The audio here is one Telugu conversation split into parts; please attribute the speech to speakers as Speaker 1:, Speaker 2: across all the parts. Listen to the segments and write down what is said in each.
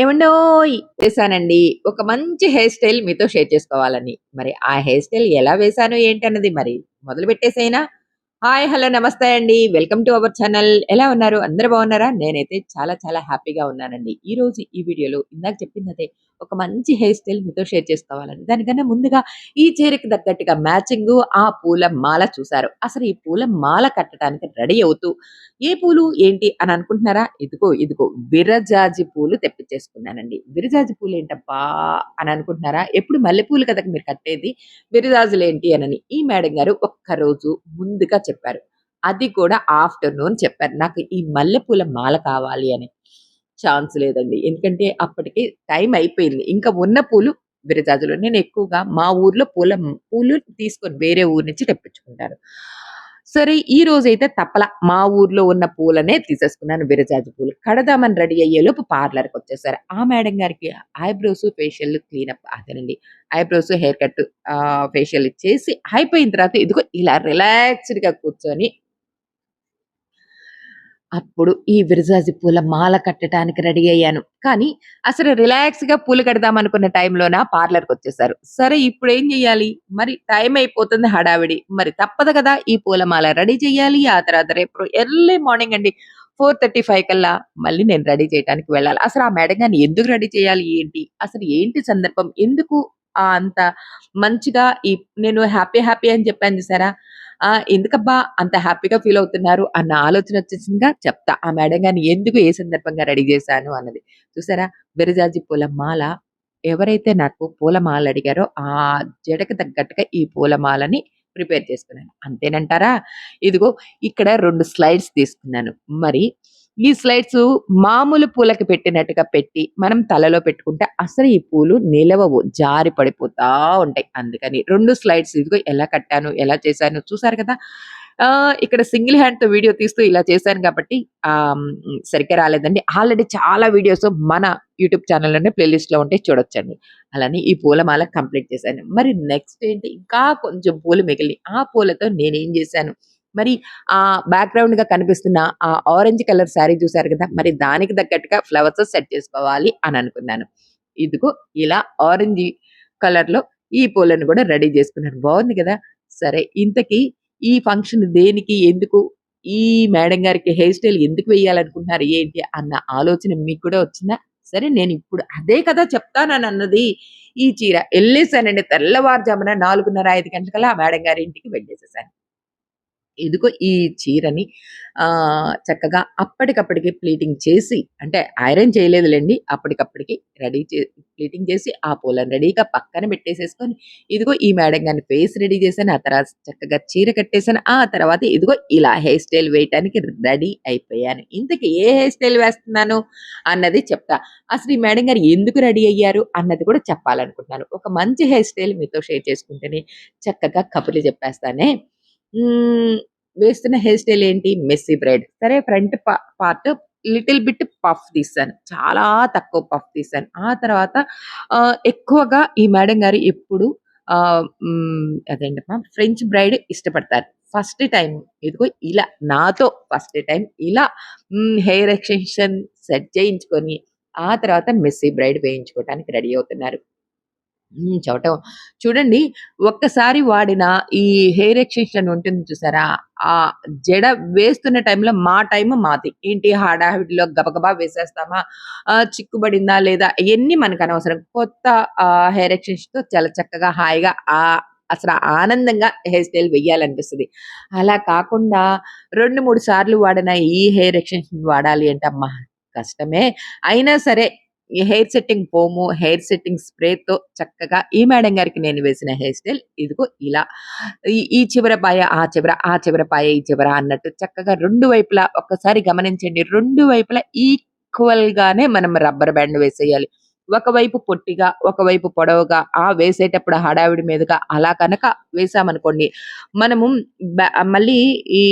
Speaker 1: ఏమండోయ్ వేశానండి. ఒక మంచి హెయిర్ స్టైల్ మీతో షేర్ చేసుకోవాలని. మరి ఆ హెయిర్ స్టైల్ ఎలా వేశాను ఏంటన్నది మరి మొదలు పెట్టేసైనా హాయ్! హలో! నమస్తే అండి. Welcome to our channel. ఎలా ఉన్నారు? అందరు బాగున్నారా? నేనైతే చాలా చాలా హ్యాపీగా ఉన్నానండి. ఈరోజు ఈ వీడియోలో ఇందాక చెప్పిందదే ఒక మంచి హెయిర్ స్టైల్ మీతో షేర్ చేసుకోవాలని. దానికన్నా ముందుగా ఈ చీరకి తగ్గట్టుగా మ్యాచింగ్ ఆ పూల మాల చూసారు. అసలు ఈ పూల మాల కట్టడానికి రెడీ అవుతూ ఏ పూలు ఏంటి అని అనుకుంటున్నారా? ఇదిగో ఇదిగో విరజాజి పూలు తెప్పించేసుకున్నానండి. విరజాజి పూలేంటబ్బా అని అనుకుంటున్నారా? ఎప్పుడు మల్లెపూలు కదా మీరు కట్టేది. విరజాజులేంటి అనని. ఈ మేడం గారు ఒక్కరోజు ముందుగా చెప్పారు. అది కూడా ఆఫ్టర్‌నూన్ చెప్పారు. నాకు ఈ మల్లెపూల మాల కావాలి అని. ఛాన్స్ లేదండి. ఎందుకంటే అప్పటికి టైం అయిపోయింది. ఇంకా ఉన్న పూలు విరజాజులు. నేను ఎక్కువగా మా ఊర్లో పూల పూలు తీసుకొని వేరే ఊరు నుంచి తెప్పించుకుంటాను. సరే ఈ రోజైతే తప్పల. మా ఊర్లో ఉన్న పూలనే తీసేసుకున్నాను విరజాజి పూలు. కడదామని రెడీ అయ్యేలోపు పార్లర్‌కొచ్చేసారు. ఆ మేడం గారికి ఐబ్రోస్, ఫేషియల్ క్లీనప్ అదేనండి. ఐబ్రోస్, హెయిర్ కట్ ఫేషియల్ ఇచ్చేసి అయిపోయిన తర్వాత ఇదిగో ఇలా రిలాక్స్‌డ్‌గా కూర్చొని అప్పుడు ఈ విరజాజి పూల మాల కట్టడానికి రెడీ అయ్యాను. కానీ అసలు రిలాక్స్గా పూలు కడదాం అనుకున్న పార్లర్కి వచ్చేసారు సరే ఇప్పుడు ఏం చెయ్యాలి మరి టైం అయిపోతుంది హడావిడి. మరి తప్పదు కదా! ఈ పూలమాల రెడీ చేయాలి. ఆ తర్వాత రేపు ఎర్లీ మార్నింగ్ అండి 4:35 కల్లా మళ్ళీ నేను రెడీ చేయటానికి వెళ్ళాలి. అసలు ఆ మేడం గారిని ఎందుకు రెడీ చేయాలి? ఏంటి? అసలు ఏంటి సందర్భం? ఎందుకు అంత మంచిగా ఈ నేను హ్యాపీ హ్యాపీ అని చెప్పాను చూసారా? ఆ! ఎందుకబ్బా అంత హ్యాపీగా ఫీల్ అవుతున్నారు అన్న ఆలోచన వచ్చేసిందిగా చెప్తా. ఆ మేడం గారిని ఎందుకు ఏ సందర్భంగా రెడీ చేశాను అన్నది. చూసారా? బిరజాజి పూల మాల ఎవరైతే నాకు పూలమాల అడిగారో ఆ జడకి తగ్గట్టుగా ఈ పూలమాలని ప్రిపేర్ చేసుకున్నాను. అంతేనంటారా? ఇదిగో ఇక్కడ రెండు స్లైడ్స్ తీసుకున్నాను. మరి ఈ స్లైడ్స్ మామూలు పూలకి పెట్టినట్టుగా పెట్టి మనం తలలో పెట్టుకుంటే అసలు ఈ పూలు నిలవవు. జారి పడిపోతా ఉంటాయి. అందుకని రెండు స్లైడ్స్ ఇదిగో ఎలా కట్టాను, ఎలా చేశాను చూసారు కదా! ఇక్కడ సింగిల్ హ్యాండ్తో వీడియో తీస్తూ ఇలా చేశాను కాబట్టి ఆ సరిగ్గా రాలేదండి. ఆల్రెడీ చాలా వీడియోస్ మన యూట్యూబ్ ఛానల్లోనే ప్లేలిస్ట్లో ఉంటే చూడొచ్చండి. అలానే ఈ పూలమాల కంప్లీట్ చేశాను. మరి నెక్స్ట్ ఏంటి ఇంకా కొంచెం పూలు మిగిలినాయి. ఆ పూలతో నేనేం చేశాను? మరి ఆ బ్యాక్గ్రౌండ్గా కనిపిస్తున్న ఆ ఆరెంజ్ కలర్ శారీ చూసారు కదా! మరి దానికి తగ్గట్టుగా ఫ్లవర్స్ సెట్ చేసుకోవాలి అని అనుకున్నాను. ఇదిగో ఇలా ఆరెంజ్ కలర్‌లో ఈ పూలను కూడా రెడీ చేసుకున్నాను. బాగుంది కదా! సరే ఇంతకీ ఈ ఫంక్షన్ దేనికి? ఎందుకు? ఈ మేడం గారికి హెయిర్ స్టైల్ ఎందుకు వేయాలనుకుంటున్నారు? ఏంటి? అన్న ఆలోచన మీకు కూడా వచ్చిందా? సరే నేను ఇప్పుడు అదే కదా చెప్తానని అన్నది ఈ చీర వెళ్ళేసానండి తెల్లవారుజామున 4:30, 5 గంటలకల్లా ఆ మేడం గారి ఇంటికి వెళ్ళేసేసాను. ఇదిగో ఈ చీరని చక్కగా అప్పటికప్పటికి ప్లీటింగ్ చేసి అంటే ఐరన్ చేయలేదులేండి అప్పటికప్పటికి రెడీ చే ప్లీటింగ్ చేసి ఆ పూలను రెడీగా పక్కన పెట్టేసేసుకొని, ఇదిగో ఈ మేడం గారిని ఫేస్ రెడీ చేశాను. ఆ తర్వాత చక్కగా చీర కట్టేశాను ఆ తర్వాత ఇదిగో ఇలా హెయిర్ స్టైల్ వేయటానికి రెడీ అయిపోయాను. ఇంతకీ ఏ హెయిర్ స్టైల్ వేస్తున్నాను అన్నది చెప్తా. అసలు ఈ మేడం గారు ఎందుకు రెడీ అయ్యారు అన్నది కూడా చెప్పాలనుకుంటున్నాను. ఒక మంచి హెయిర్ స్టైల్ మీతో షేర్ చేసుకుంటేనే చక్కగా కబుర్లు చెప్పేస్తానే. వేస్తున్న హెయిర్ స్టైల్ ఏంటి? Messy braid. సరే front part little bit puff తీసాను చాలా తక్కువ పఫ్ తీసాను ఆ తర్వాత ఎక్కువగా ఈ మేడం గారు ఎప్పుడు అదేంటమ్మా ఫ్రెంచ్ బ్రైడ్ ఇష్టపడతారు. ఫస్ట్ టైం ఇదిగో ఇలా నాతో ఫస్ట్ టైం ఇలా హెయిర్ ఎక్స్‌టెన్షన్ సెట్ చేయించుకొని, ఆ తర్వాత మెస్సీ బ్రైడ్ వేయించుకోవటానికి రెడీ అవుతున్నారు. హ్మ్. చవటం చూడండి ఒక్కసారి వాడిన ఈ హెయిర్ ఎక్స్‌టెన్షన్ ఉంటుంది చూసారా? ఆ జడ వేస్తున్న టైంలో మా టైం మాది. ఏంటి హడావిడిలో గబగబా వేసేస్తామా? చిక్కుబడిందా లేదా? ఇవన్నీ మనకు అనవసరం కొత్త హెయిర్ ఎక్స్‌టెన్షన్‌తో చాలా చక్కగా హాయిగా ఆ అసలు ఆనందంగా హెయిర్ స్టైల్ వెయ్యాలనిపిస్తుంది అలా కాకుండా 2, 3 సార్లు వాడిన ఈ హెయిర్ ఎక్స్‌టెన్షన్ వాడాలి అంటే అమ్మా! కష్టమే. అయినా సరే హెయిర్ సెట్టింగ్ పోము హెయిర్ సెట్టింగ్ స్ప్రేతో చక్కగా ఈ మేడం గారికి నేను వేసిన హెయిర్ స్టైల్ ఇదిగో ఇలా. ఈ ఈ చివర పాయ ఆ చివర, ఆ చివర పాయ ఈ చివర అన్నట్టు చక్కగా రెండు వైపులా ఒక్కసారి గమనించండి. రెండు వైపులా ఈక్వల్‌గానే మనం రబ్బర్ బ్యాండ్ వేసేయాలి. ఒకవైపు పొట్టిగా, ఒకవైపు పొడవుగా ఆ వేసేటప్పుడు హడావిడి మీదుగా అలా కనుక వేసామనుకోండి, మనము మళ్ళీ ఈ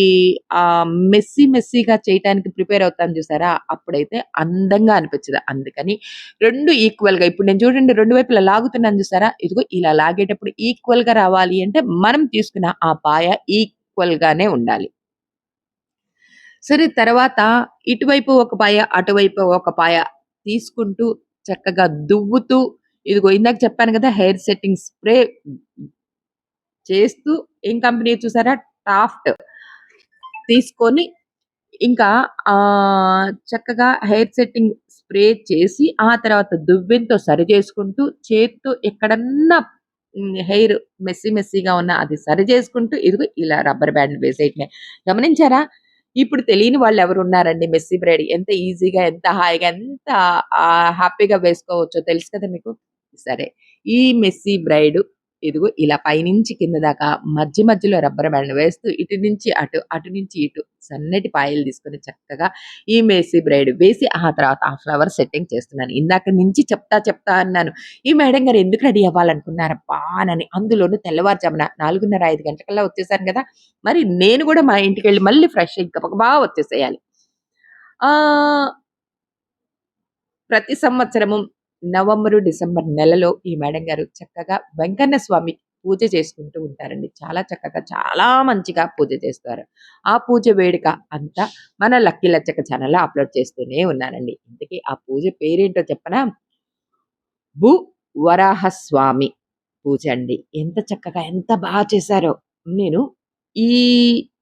Speaker 1: మెస్సి మెస్సీ మెస్సీగా చేయటానికి ప్రిపేర్ అవుతాం చూసారా? అప్పుడైతే అందంగా అనిపించదు. అందుకని రెండు ఈక్వల్‌గా ఇప్పుడు నేను చూడండి రెండు వైపులా లాగుతున్నాను చూసారా? ఇదిగో ఇలా లాగేటప్పుడు ఈక్వల్‌గా రావాలి అంటే మనం తీసుకున్న ఆ పాయ ఈక్వల్‌గానే ఉండాలి. సరే తర్వాత ఇటువైపు ఒక పాయ, అటువైపు ఒక పాయ తీసుకుంటూ చక్కగా దువ్వుతూ ఇదిగో ఇందాక చెప్పాను కదా హెయిర్ సెట్టింగ్ స్ప్రే చేస్తూ ఏం కంపెనీ చూసారా టాఫ్ట్ తీసుకొని ఇంకా చక్కగా హెయిర్ సెట్టింగ్ స్ప్రే చేసి ఆ తర్వాత దువ్వెంతో సరి చేసుకుంటూ చేత్తో ఎక్కడన్నా హెయిర్ మెస్సీ మెస్సీగా ఉన్న అది సరి చేసుకుంటూ ఇదిగో ఇలా రబ్బర్ బ్యాండ్ వేసేయటమే. గమనించారా? ఇప్పుడు తెలియని వాళ్ళు ఎవరు ఉన్నారండి మెస్సీ బ్రైడ్ ఎంత ఈజీగా, ఎంత హాయిగా, ఎంత హ్యాపీగా వేసుకోవచ్చో తెలుసు కదా మీకు. సరే. ఈ మెస్సీ బ్రైడ్ ఇదిగో ఇలా పైనుంచి కింద దాకా మధ్య మధ్యలో రబ్బర్ బ్యాండ్ వేస్తూ ఇటు నుంచి అటు, అటు నుంచి ఇటు సన్నటి పాయలు తీసుకొని చక్కగా ఈ మేసి బ్రైడ్ వేసి ఆ తర్వాత ఆ ఫ్లవర్ సెట్టింగ్ చేస్తున్నాను. ఇందాక నుంచి చెప్తా చెప్తా అన్నాను. ఈ మేడం గారు ఎందుకు రెడీ అవ్వాలనుకున్నారబ్బా! అని అందులోనూ తెల్లవారుజామున 4:30, 5 గంటలకల్లా వచ్చేసాను కదా మరి నేను కూడా మా ఇంటికి వెళ్ళి మళ్ళీ ఫ్రెష్ అయ్యి వచ్చేసేయాలి. ప్రతి సంవత్సరము నవంబరు, డిసెంబర్ నెలలో ఈ మేడం గారు చక్కగా వెంకన్న స్వామి పూజ చేసుకుంటూ ఉంటారండి. చాలా చక్కగా, చాలా మంచిగా పూజ చేస్తారు. ఆ పూజ వేడుక అంతా మన లక్కీ లచ్చక్క ఛానల్లో అప్‌లోడ్ చేస్తూనే ఉన్నానండి. ఇంతకీ ఆ పూజ పేరేంటో చెప్పనా? భూ వరాహ స్వామి పూజ అండి. ఎంత చక్కగా ఎంత బాగా చేశారో. నేను ఈ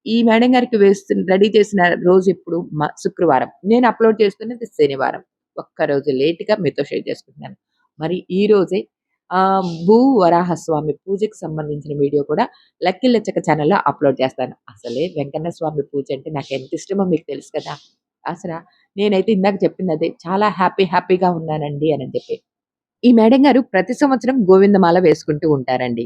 Speaker 1: ఈ మేడం గారికి వేస్తున్న రెడీ చేసిన రోజు ఎప్పుడు మ శుక్రవారం. నేను అప్‌లోడ్ చేస్తున్నది శనివారం. ఒక్కరోజు లేట్‌గా మీతో షేర్ చేసుకుంటున్నాను. మరి ఈ రోజే భూ వరాహ స్వామి పూజకి సంబంధించిన వీడియో కూడా లక్కీ లచ్చక ఛానల్లో అప్‌లోడ్ చేస్తాను. అసలే వెంకన్న స్వామి పూజ అంటే నాకు ఎంత ఇష్టమో మీకు తెలుసు కదా! అసలు నేనైతే ఇందాక చెప్పింది అదే చాలా హ్యాపీ హ్యాపీగా ఉన్నానండి అని చెప్పి. ఈ మేడం గారు ప్రతి సంవత్సరం గోవిందమాల వేసుకుంటూ ఉంటారండి.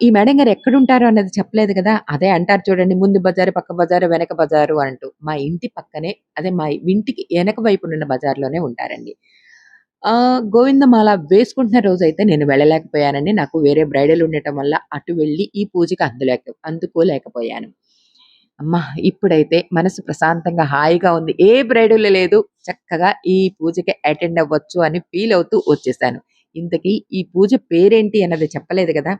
Speaker 1: ఈ మేడం గారు ఎక్కడుంటారు అన్నది చెప్పలేదు కదా అదే అంటారు చూడండి ముందు బజారు, పక్క బజారు, వెనక బజారు అంటూ. మా ఇంటి పక్కనే అదే మా ఇంటికి ఎనక వైపునున్న బజార్‌లోనే ఉంటారండి. గోవిందమాల వేసుకుంటున్న రోజు అయితే నేను వెళ్ళలేకపోయానండి. నాకు వేరే బ్రైడల్ ఉండటం వల్ల అటు వెళ్ళి ఈ పూజకి అందులేక అందుకోలేకపోయాను. అమ్మా! ఇప్పుడైతే మనసు ప్రశాంతంగా హాయిగా ఉంది. ఏ బ్రైడల్ లేదు. చక్కగా ఈ పూజకి అటెండ్ అవ్వచ్చు అని ఫీల్ అవుతూ వచ్చేసాను. ఇంతకీ ఈ పూజ పేరేంటి అన్నది చెప్పలేదు కదా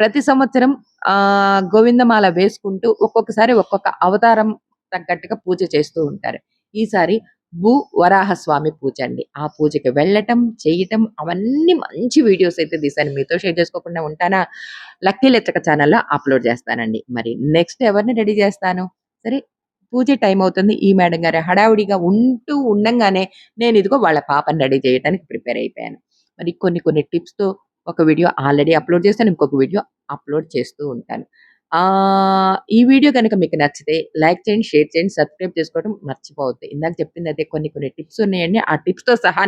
Speaker 1: ప్రతి సంవత్సరం ఆహ్, గోవిందమాల వేసుకుంటూ ఒక్కొక్కసారి ఒక్కొక్క అవతారం తగ్గట్టుగా పూజ చేస్తూ ఉంటారు. ఈసారి భూ వరాహస్వామి పూజ అండి. ఆ పూజకి వెళ్ళటం, చేయటం అవన్నీ మంచి వీడియోస్ అయితే తీశాను. మీతో షేర్ చేసుకోకుండా ఉంటానా? లక్కీ లెచ్చక ఛానల్లో అప్‌లోడ్ చేస్తానండి. మరి నెక్స్ట్ ఎవరిని రెడీ చేస్తాను? సరే పూజ టైం అవుతుంది. ఈ మేడం గారు హడావుడిగా ఉంటూ ఉండంగానే నేను ఇదిగో వాళ్ళ పాపని రెడీ చేయటానికి ప్రిపేర్ అయిపోయాను. మరి కొన్ని కొన్ని టిప్స్‌తో ఒక వీడియో ఆల్రెడీ అప్‌లోడ్ చేస్తాను ఇంకొక వీడియో అప్‌లోడ్ చేస్తూ ఉంటాను. ఈ వీడియో గనుక మీకు నచ్చితే లైక్ చేయండి, షేర్ చేయండి, సబ్స్క్రైబ్ చేసుకోవడం మర్చిపోవద్దు. ఇందాక అయితే కొన్ని కొన్ని టిప్స్ ఉన్నాయండి. ఆ టిప్స్‌తో సహా